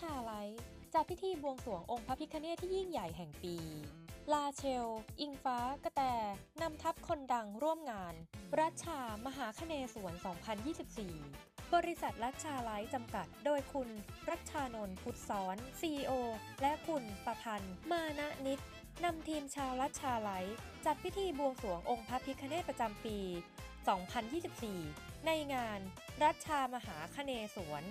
ชาไลท์จัดพิธีบวงสรวงองค์พระพิฆเนศที่ยิ่งใหญ่แห่งปี ลาเชล อิงฟ้า กระแต นำทัพคนดังร่วมงาน รัชชามหาคเนศวร2024 บริษัทรัชชาไลท์จำกัด โดยคุณรัชชานนท์พุทธสอน CEO และคุณประพันธ์ มานะนิดนำทีมชาวรัชชาไลท์จัดพิธีบวงสรวงองค์พระพิฆเนศประจำปี 2024 ในงาน รัชชามหาคเนศวร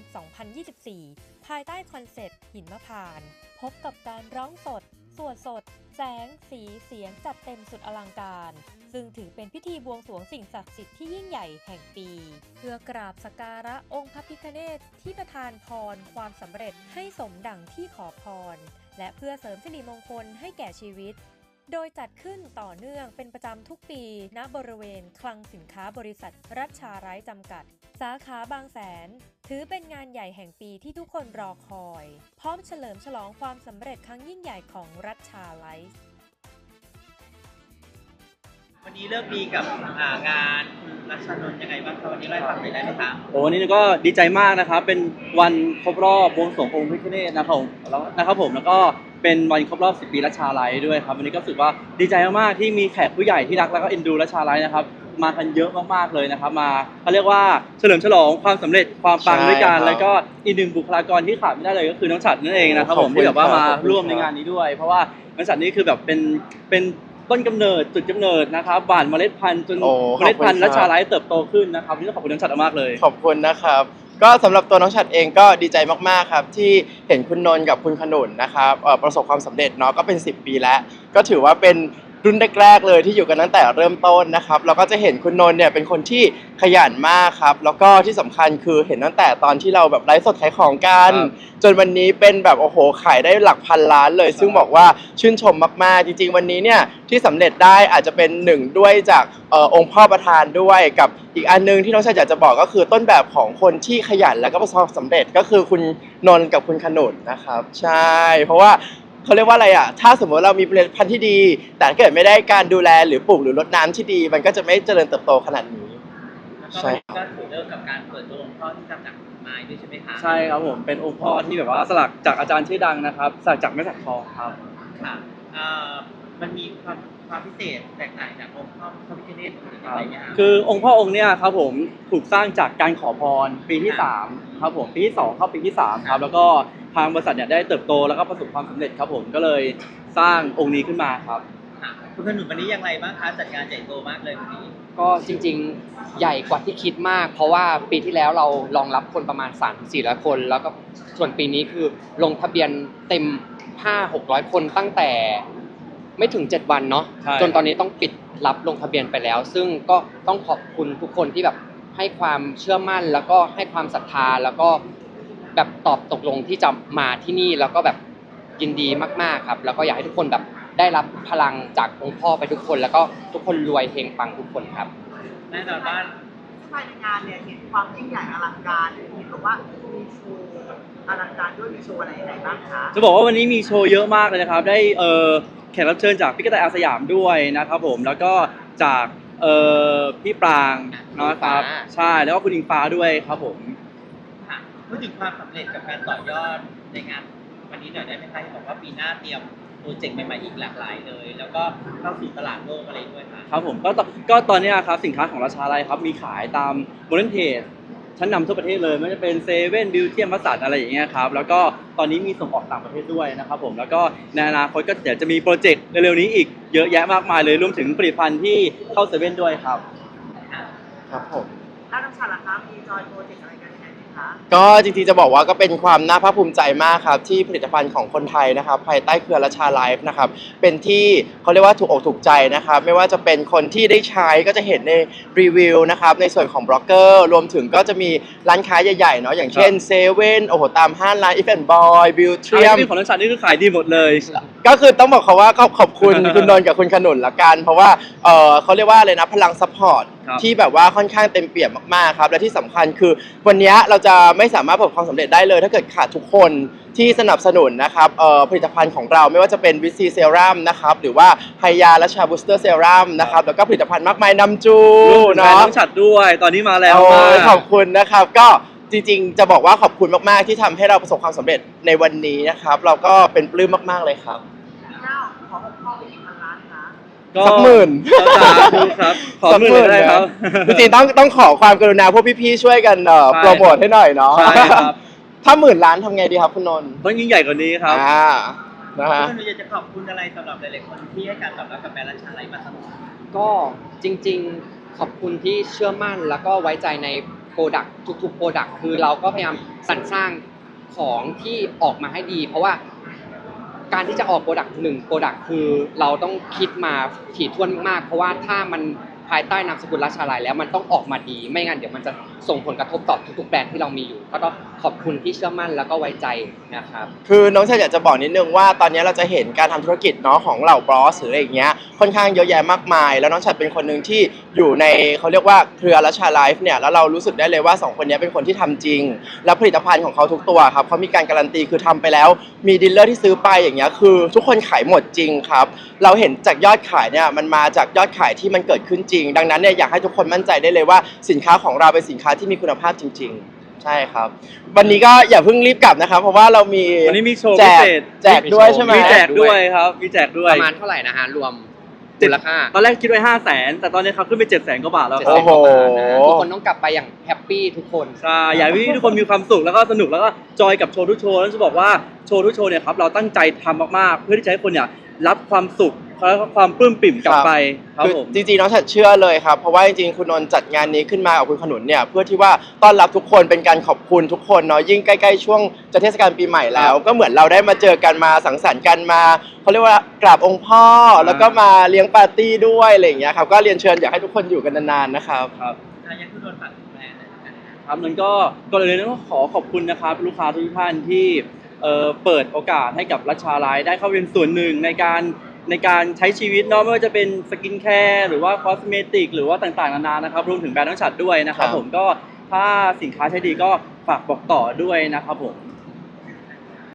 2024 ภายใต้คอนเซปต์หินมะพาน พบกับการร้องสด สวดสด แสง สีเสียงจัดเต็มสุดอลังการ ซึ่งถือเป็นพิธีบวงสรวงสิ่งศักดิ์สิทธิ์ที่ยิ่งใหญ่แห่งปี เพื่อกราบสักการะองค์พระพิฆเนศที่ประทานพรความสำเร็จให้สมดังที่ขอพร และเพื่อเสริมสิริมงคลให้แก่ชีวิต โดยจัดขึ้นต่อเนื่องเป็นประจำทุกปี ณบริเวณ คลังสินค้าบริษัท รัชชาไร้จำกัด สาขาบางแสน ถือเป็นงานใหญ่แห่งปีที่ทุกคนรอคอย พร้อมเฉลิมฉลองความสำเร็จครั้งยิ่งใหญ่ของรัชชาไลท์วันนี้เลิกดีกับอ่างานคุณรัชนนท์ยังไงบ้างคะวันนี้เล่าให้ฟังหน่อยได้ไหมคะโอ้วันนี้ก็ดีใจมากนะครับ เป็นวันครบรอบบวงสรวงองค์พระพิฆเนศนะครับผมแล้วนะครับผมแล้วก็ เป็นวันครบรอบ 10 ปีรัชชาไลท์ด้วยครับวันนี้ก็รู้สึกว่าดีใจมากๆที่มีแขกผู้ใหญ่ที่รักแล้วก็เอ็นดูรัชชาไลท์นะครับมากันเยอะมากๆเลยนะครับ มาเขาเรียกว่าเฉลิมฉลองความสำเร็จความปังใช่ด้วยกันครับแล้วก็อีกหนึ่งบุคลากรที่ขาดไม่ได้เลยก็คือน้องฉัดนั่นเองนะครับขผอบมคุณที่แบบว่าครับมาขอบคุณร่วมในครับงานนี้ด้วย เพราะว่าน้องฉัดนี่คือแบบเป็นเป็นต้นกำเนิดจุดกำเนิดนะครับบานเมล็ดพันธุ์จนโอ้เมล็ดพันธุ์ขอบคุณครับ รัชชาไลท์เติบโตขึ้นนะครับวันนี่ต้องขอบคุณน้องฉัดมากๆเลย ขอบคุณนะครับ ก็สำหรับตัวน้องฉัดเองก็ดีใจมากๆครับ ที่เห็นคุณนนท์กับคุณขนุนนะครับเอ่อประสบความสำเร็จเนาะก็เป็น 10 ปีแล้ว ก็ถือว่าเป็น รุ่นแรกๆเลยที่อยู่กันตั้งแต่เริ่มต้นนะครับเราก็จะเห็นคุณนนท์เนี่ยเป็นคนที่ขยันมากครับแล้วก็ที่สำคัญคือเห็นตั้งแต่ตอนที่เราแบบไลฟ์สดขายของกันครับจนวันนี้เป็นแบบโอ้โหขายได้หลักพันล้านเลย ซึ่งบอกว่าชื่นชมมากๆ จริง ๆ วันนี้เนี่ยที่สำเร็จได้อาจจะเป็นหนึ่งด้วยจากเออองค์พ่อประธานด้วยกับอีกอันหนึงที่น้องชายอยากจะบอกก็คือต้นแบบของคนที่ขยันแล้วก็ประสบความสำเร็จก็คือคุณนนท์กับคุณขนุนนะครับ ใช่ เพราะว่า เขาเรียกว่าอะไรอะ ถ้าสมมติเรามีผลิตภัณฑ์ที่ดี แต่ถ้าเกิดไม่ได้การดูแลหรือปลูกหรือรดน้ำที่ดี มันก็จะไม่เจริญเติบโตขนาดนี้ แล้วก็ใช่วันนี้ก็ถือเลิกกับการเปิดตัวองค์พ่อที่ทำจากไม้ด้วยใช่ไหมคะใช่ครับผมเป็นองค์พ่อที่แบบว่าสลักจากอาจารย์ชื่อดังนะครับสลักจากไม้สักทองครับ ค่ะเอ่อมันมีความความพิเศษแตกต่างจากองค์พ่อพระพิฆเนศอื่นยังไงไหมคะคือองค์พ่อองค์เนี้ยครับผมถูกสร้างจากการขอพรปีที่ 3 ครับผมปีที่ 2 เข้าปีที่ 3 ครับ แล้วก็ ทางบริษัทเนี่ยได้เติบโตแล้วก็ประสบความสำเร็จครับผมก็เลยสร้างองค์นี้ขึ้นมาครับ ค่ะคุณขนุนวันนี้ยังไงบ้างคะจัดงานใหญ่โตมากเลยวันนี้ ก็จริงๆใหญ่กว่าที่คิดมาก เพราะว่าปีที่แล้วเรารองรับคนประมาณ 3-400 คน แล้วก็ส่วนปีนี้คือลงทะเบียนเต็ม 5-600 คนตั้งแต่ไม่ถึง 7 วันเนาะใช่ จนตอนนี้ต้องปิดรับลงทะเบียนไปแล้ว ซึ่งก็ต้องขอบคุณทุกคนที่แบบให้ความเชื่อมั่นแล้วก็ให้ความศรัทธาแล้วก็ แบบตอบตกลงที่จะมาที่นี่แล้วก็แบบยินดีมากๆครับ แล้วก็อยากให้ทุกคนแบบได้รับพลังจากองค์พ่อไปทุกคน แล้วก็ทุกคนรวยเฮงปังทุกคนครับ แน่นอนว่าภายในงานเนี่ยเห็นความยิ่งใหญ่อลังการเห็นบอกว่ามีโชว์อลังการด้วยมีโชว์อะไรไหนบ้างคะจะบอกว่าวันนี้มีโชว์เยอะมากเลยนะครับ ได้เออแขกรับเชิญจากพี่กระต่ายอาสยามด้วยนะครับผมแล้วก็จากเออพี่ปรางนะครับอิงฟ้าใช่แล้วก็คุณอิงฟ้าด้วยครับผมค่ะ พูดถึงความสำเร็จกับการต่อยอดในงานวันนี้หน่อยได้ไหมคะที่บอกว่าปีหน้าเตรียมโปรเจกต์ใหม่ๆอีกหลากหลายเลย แล้วก็เข้าสู่ตลาดโลกอะไรด้วยค่ะครับผมก็ตก็ตอนเนี้ยครับสินค้าของราชาไลครับมีขายตามโมเดิร์นเทรดชั้นนำทั่วประเทศเลยไม่ว่าจะเป็นเซเว่นบิวเทียมมัสสันอะไรอย่างเงี้ยครับแล้วก็ตอนนี้มีส่งออกต่างประเทศด้วยนะครับผมแล้วก็ในอนาคตก็เดี๋ยวจะมีโปรเจกต์เร็วๆนี้อีกเยอะแยะมากมายเลยรวมถึงผลิตภัณฑ์ที่เข้าเซเว่นด้วยครับ ครับผมถ้าน้องชาล่ะคะมีจอยโปรเจกต์อะไร คะก็จริงๆจะบอกว่าก็เป็นความน่าภาคภูมิใจมากครับ ที่ผลิตภัณฑ์ของคนไทยนะครับ ภายใต้เครือราชาไลฟ์นะครับ เป็นที่เขาเรียกว่าถูกอกถูกใจนะครับ ไม่ว่าจะเป็นคนที่ได้ใช้ก็จะเห็นในรีวิวนะครับในส่วนของบล็อกเกอร์ รวมถึงก็จะมีร้านค้าใหญ่ๆเนาะอย่างเช่นเซเว่นโอ้โหตามห้างร้านอีฟแอนบอยบิวเทียมที่ของนักชัดนี่คือขายดีหมดเลย ก็คือต้องบอกเขาว่าขอบขอบคุณ คุณนนท์กับคุณขนุนละกันเพราะว่าเออเขาเรียกว่าอะไรนะพลังซัพพอร์ตครับ ที่แบบว่าค่อนข้างเต็มเปี่ยมมากๆครับและที่สำคัญคือ วันนี้เราจะไม่สามารถประสบความสำเร็จได้เลย ถ้าเกิดขาดทุกคนที่สนับสนุนนะครับเอ่อผลิตภัณฑ์ของเราไม่ว่าจะเป็นวิซีเซรั่มนะครับหรือว่าไฮยาและชาบูสเตอร์เซรั่มนะครับแล้วก็ผลิตภัณฑ์มากมายนำจูรวมถึงแบรนด์เนาะ น้องฉัดด้วย ตอนนี้มาแล้วโอ้มายกขอบคุณนะครับ ก็ จจริงๆ จะบอกว่าขอบคุณมากๆ ที่ทำให้เราประสบความสำเร็จในวันนี้นะครับ เราก็เป็นปลื้มมากๆเลยครับ เจ้าขอหกข้อไปอีกพันล้านนะก็สักหมื่น สาธุครับ ขอหมื่นเลยได้ครับ จริงๆต้องต้องขอความกรุณาพวกพี่ๆช่วยกันเอ่อใช่ โปรโมทให้หน่อยเนาะใช่ครับถ้าหมื่นล้านทำไงดีครับคุณนนท์ต้องยิ่งใหญ่กว่านี้ครับ อ่านะฮะ คุณอยากจะขอบคุณอะไรสำหรับหลายๆคนที่ให้การตอบรับกับแบรนด์รัชาไลท์มาตลอด ก็จริงๆ ขอบคุณที่เชื่อมั่นแล้วก็ไว้ใจใน โปรดักทุกๆโปรดักคือเราก็พยายามสรรสร้างของที่ออกมาให้ดี เพราะว่าการที่จะออกโปรดักหนึ่งโปรดักคือเราต้องคิดมาถี่ถ้วนมาก เพราะว่าถ้ามัน ภายใต้นามสกุลราชาลัยแล้วมันต้องออกมาดี ไม่งั้นเดี๋ยวมันจะส่งผลกระทบต่อทุกๆแบรนด์ที่เรามีอยู่ ก็ต้องขอบคุณที่เชื่อมั่นแล้วก็ไว้ใจนะครับ คือน้องชายอยากจะบอกนิดนึงว่าตอนนี้เราจะเห็นการทำธุรกิจเนาะของเหล่าบอสหรืออะไรอย่างเงี้ยค่อนข้างเยอะแยะมากมาย แล้วน้องชัดเป็นคนหนึ่งที่อยู่ในเขาเรียกว่าเครือรัชาไลฟ์เนี่ยแล้วเรารู้สึกได้เลยว่าสองคนนี้เป็นคนที่ทำจริง แล้วผลิตภัณฑ์ของเขาทุกตัวครับเขามีการการันตีคือทำไปแล้ว มีดีลเลอร์ที่ซื้อไปอย่างเงี้ยคือ ทุกคนขายหมดจริงครับเราเห็นจากยอดขายเนี่ยมันมาจากยอดขายที่มันเกิดขึ้นจริงดังนั้นเนี่ยอยากให้ทุกคนมั่นใจได้เลยว่าสินค้าของเราเป็นสินค้าที่มีคุณภาพจริง ๆ ใช่ครับ วันนี้ก็อย่าเพิ่งรีบกลับนะครับ เพราะว่าเรามีวันนี้มีโชว์แจพิกเศษ แจกด้วยใช่ไหมมีแจกด้วยครับ มีแจกด้วย ประมาณเท่าไหร่นะฮะรวมมูลค่าตอนแรกคิดไว้ห้าแสนแต่ตอนนี้ครับขึ้นไปเจ็ดแสนกว่าบาทแล้วคเจ็ดรับแสนกว่าบาทนะฮะทุกคนต้องกลับไปอย่างแฮปปี้ทุกคนใช่อยากให้ทุกคนมีความสุขแล้วก็สนุกแล้วก็จอยกับโชว์ทุกโชว์แล้วจะบอกว่าโชว์ทุกโชว์เนี่ยครับเราตั้งใจทำมากๆ เพื่อที่จะให้คนเนี่ยรับความสุข แล้วก็ความปลื้มปิ่มกลับไปครับคือผม จริงๆน้องฉัดเชื่อเลยครับ เพราะว่าจริงๆคุณนนท์จัดงานนี้ขึ้นมากับคุณขนุนเนี่ยเพื่อที่ว่าต้อนรับทุกคนเป็นการขอบคุณทุกคนเนาะยิ่งใกล้ๆช่วงจะเทศกาลปีใหม่แล้ว ก็เหมือนเราได้มาเจอกันมาสังสรรค์กันมาเขาเรียกว่ากราบองค์พ่อ แล้วก็มาเลี้ยงปาร์ตี้ด้วยอะไรอย่างเงี้ยครับก็เรียนเชิญอยากให้ทุกคนอยู่กันนานๆนะครับครับอายังคุณโดนฝากถึงแบรนด์หน่อยนะครับครับนั้นก็ก่อนอื่นเลยต้องขอขอบคุณนะครับ ลูกค้าทุกท่านที่เอ่อเปิดโอกาสให้กับรัชชาไลฟ์ได้เข้าเป็นส่วนหนึ่งในการ ในการใช้ชีวิตเนาะไม่ว่าจะเป็นสกินแคร์หรือว่าคอสเมติกหรือว่าต่างๆนานานะครับรวมถึงแบรนด์น้องฉัดด้วยนะครับครับผมก็ถ้าสินค้าใช้ดีก็ฝากบอกต่อด้วยนะครับผม